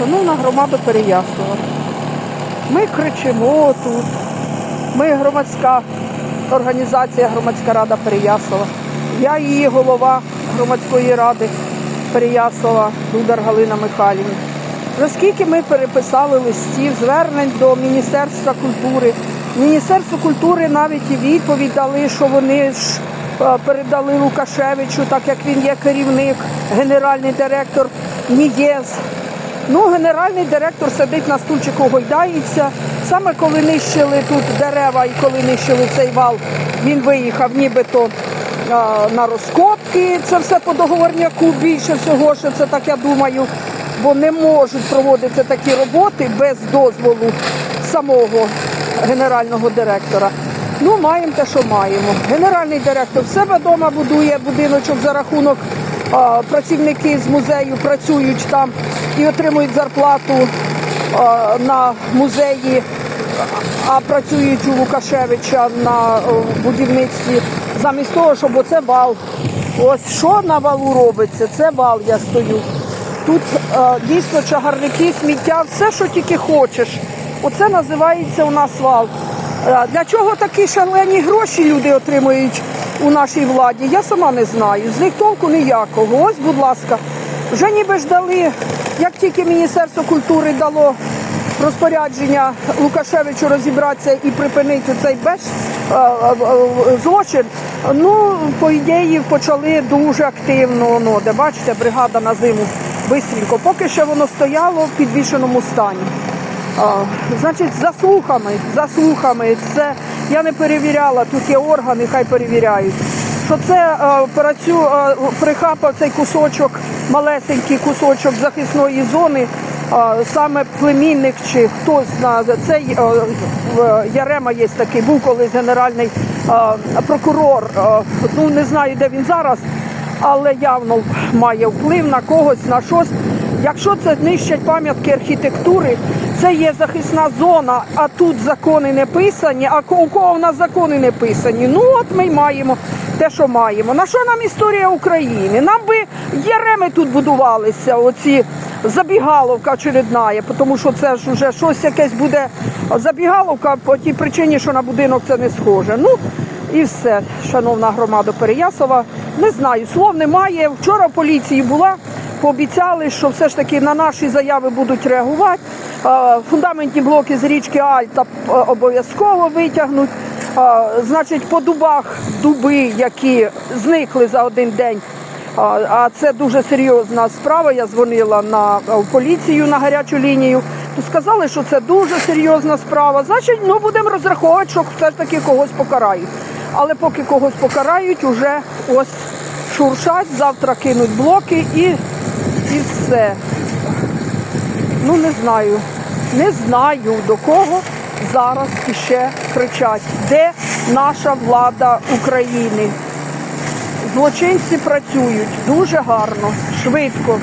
Шановна громада Переяслава. Ми кричимо тут. Ми громадська організація, громадська рада Переяслава. Я її голова громадської ради Переяслава Дудар Галина Михайлівна. Вже скільки ми переписали листів, звернень до Міністерства культури. Міністерство культури навіть і відповідь дали, що вони ж е, передали Лукашевичу, так як він є керівник, генеральний директор НІЄЗ. Ну, генеральний директор сидить на стульчику, гойдається. Саме коли нищили тут дерева і коли нищили цей вал, він виїхав нібито на розкопки. Це все по договорняку більше всього, що це так я думаю, бо не можуть проводитися такі роботи без дозволу самого генерального директора. Ну, маємо те, що маємо. Генеральний директор себе вдома будує будиночок за рахунок працівники з музею працюють там і отримують зарплату на музеї, а працюють у Лукашевича на о, будівництві. Замість того, щоб оце вал. Ось що на валу робиться, це вал я стою. Тут е, дійсно чагарники, сміття, все, що тільки хочеш. Оце називається у нас вал. Е, Для чого такі шалені гроші люди отримують у нашій владі? Я сама не знаю. З них толку ніякого. Ось, будь ласка, вже ніби ж дали, як тільки Міністерство культури дало розпорядження Лукашевичу розібратися і припинити цей беш е, е, е, злочин. Ну, по ідеї, почали дуже активно. Ну, де бачите, бригада на зиму бистренько. Поки що воно стояло в підвішеному стані. А, значить, за слухами, за слухами, це я не перевіряла, тут є органи, хай перевіряють. Що це е, працю, е, прихапав цей кусочок, малесенький кусочок захисної зони, саме племінник чи хтось на цей е, Ярема є такий, був колись генеральний прокурор. ну не знаю, де він зараз, але явно має вплив на когось, на щось. Якщо це нищать пам'ятки архітектури, це є захисна зона, а тут закони не писані, а у кого в нас закони не писані. Ну от ми й маємо те, що маємо. На що нам історія України? Нам би єреми тут будувалися, оці забігаловка очередна, тому що це ж вже щось якесь буде забігаловка по тій причині, що на будинок це не схоже. Ну і все, шановна громада Переяслава. Не знаю, слов немає. Вчора поліції була. Пообіцяли, що все ж таки на наші заяви будуть реагувати. Е, Фундаментні блоки з річки Альта е, обов'язково витягнуть. Е, Значить, по дубах дуби, які зникли за один день. А, це дуже серйозна справа. Я дзвонила на в поліцію на гарячу лінію. То сказали, що це дуже серйозна справа. Значить, ну будемо розраховувати, що все ж таки когось покарають. Але поки когось покарають, уже ось шуршать, завтра кинуть блоки і, і все. Ну не знаю. Не знаю до кого зараз іще кричать. Де наша влада України? Злочинці працюють дуже гарно, швидко.